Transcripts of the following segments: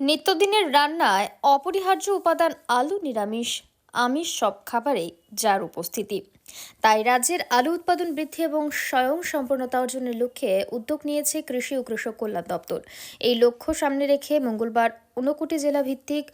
নিত্যদিনের রান্নায় অপরিহার্য উপাদান আলু, নিরামিষ, আমিষ সব খাবারে যার উপস্থিতি। তাই রাজ্যের আলু উৎপাদন বৃদ্ধি এবং স্বয়ং সম্পূর্ণতা অর্জনের লক্ষ্যে উদ্যোগ নিয়েছে কৃষি ও কৃষক কল্যাণ দপ্তর। এই লক্ষ্য সামনে রেখে মঙ্গলবার ঊনকোটি জেলা ভিত্তিক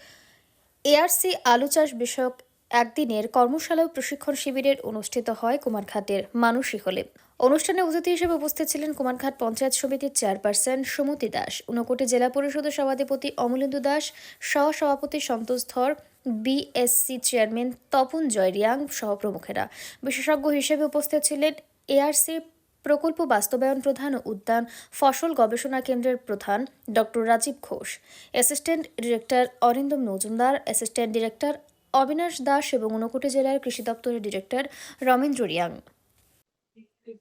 এআরসি আলু চাষ বিষয়ক একদিনের কর্মশালা ও প্রশিক্ষণ শিবিরের অনুষ্ঠিত হয় কুমারঘাটের মানসী হলে। অনুষ্ঠানে অতিথি হিসেবে উপস্থিত ছিলেন কুমারঘাট পঞ্চায়েত সমিতির চেয়ারপারসন সুমতি দাস, ঊনকোটি জেলা পরিষদের সভাধিপতি অমলেন্দু দাস সহ সভাপতি সন্তোষ ধর, বিএসসি চেয়ারম্যান তপন জয়রিয়াং সহ প্রমুখেরা। বিশেষজ্ঞ হিসেবে উপস্থিত ছিলেন এআরসি প্রকল্প বাস্তবায়ন প্রধান ও উদ্যান ফসল গবেষণা কেন্দ্রের প্রধান doctor Rajib Ghosh, assistant director Arindam Majumdar assistant director Abinash Das এবং ঊনকোটি জেলার কৃষি দপ্তরের ডিরেক্টর রমেন্দ্র রিয়াং।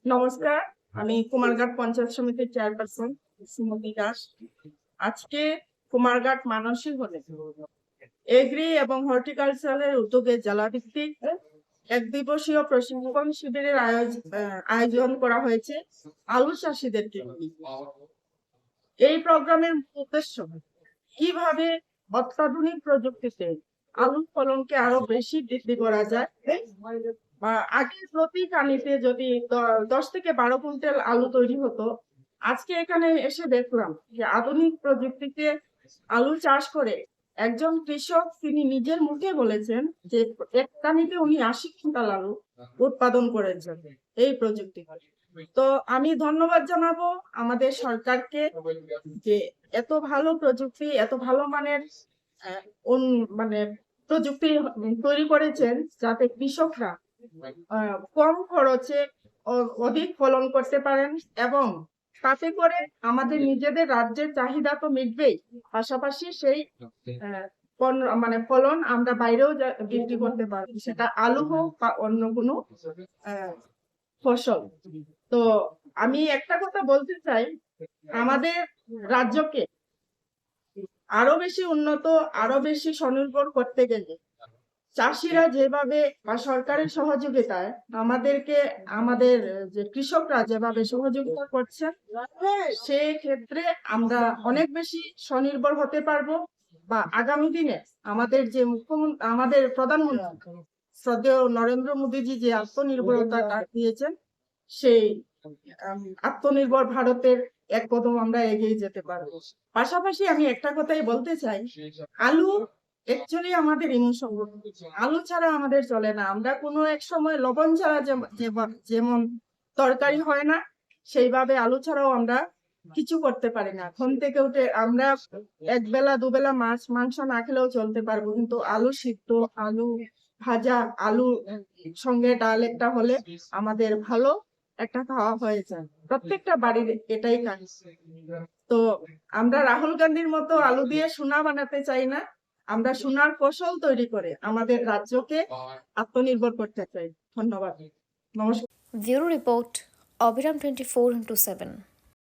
নমস্কার, আমি কুমারঘাট পঞ্চায়েত সমিতির চেয়ারপারসন সুমতি দাস। আজকে কুমারঘাট মানসী হলে এগ্রি এবং হর্টিকালচারের উদ্যোগে জেলা ভিত্তিক এক দিবসীয় প্রশিক্ষণ শিবিরের আয়োজ- আয়োজন করা হয়েছে আলু চাষিদেরকে এই প্রোগ্রামের উদ্দেশ্য, কীভাবে অত্যাধুনিক প্রযুক্তিতে আলু ফলনকে আরও বেশি বৃদ্ধি করা যায়। আগে প্রতি কানিতে যদি দশ থেকে বারো কুইন্টাল আলু তৈরি হতো, আজকে এখানে এসে দেখলাম যে আধুনিক প্রযুক্তিতে আলু চাষ করে একজন কৃষক তিনি নিজের মুখে বলেছেন যে এক কানিতে উনি আশি কুইন্টাল আলু উৎপাদন করেছেন এই প্রযুক্তি। তো আমি ধন্যবাদ জানাব আমাদের সরকারকে যে এত ভালো প্রযুক্তি, এত ভালো মানের মানে প্রযুক্তি তৈরি করেছেন যাতে কৃষকরা কম খরচে অধিক ফলন করতে পারেন এবং তাতে করে আমাদের নিজেদের রাজ্যের চাহিদা তো মিটবেই। পাশাপাশি সেই মানে ফলন আমরা বাইরেও বিক্রি করতে পারব। সেটা আলু হোক বা অন্য কোনো ফসল। তো আমি একটা কথা বলতে চাই, আমাদের রাজ্যকে আরও বেশি উন্নত আরও বেশি স্বনির্ভর করতে গেলে চাষিরা যেভাবে বা সরকারের সহযোগিতায় আমাদেরকে আমাদের যে কৃষকরা যেভাবে সহযোগিতা করছেন সেই ক্ষেত্রে আমরা অনেক বেশি স্বনির্ভর হতে পারব বা আগামী দিনে আমাদের যে মুখ্যমন্ত্রী আমাদের প্রধানমন্ত্রী শ্রদ্ধেয় নরেন্দ্র মোদীজি যে আত্মনির্ভরতা দিয়েছেন সেই আত্মনির্ভর ভারতের এক কদম আমরা এগিয়ে যেতে পারব। পাশাপাশি আমি একটা কথাই বলতে চাই। আলু একচুয়ালি আমাদের ইমোশন আলু ছাড়া আমাদের চলে না। আমরা কোনো এক সময় লবণ ছাড়া যেমন- তরকারি হয় না, সেইভাবে আলু ছাড়াও আমরা কিছু করতে পারি না। ঘুম থেকে উঠে আমরা এক বেলা দুবেলা মাছ, মাংস না খেলেও চলতে পারব। কিন্তু আলু সিদ্ধ, আলু ভাজা আলু সঙ্গে ডাল একটা হলে আমাদের ভালো। একটা খাওয়া হয়ে যায়। প্রত্যেকটা বাড়ির এটাই কাজ। তো আমরা রাহুল গান্ধীর মতো আলু দিয়ে সোনা বানাতে চাই না। আমরা সোনার ফসল তৈরি করে আমাদের রাজ্যকে আত্মনির্ভর করতে চাই। ধন্যবাদ। নমস্কার। Bureau report Abiram twenty four into seven.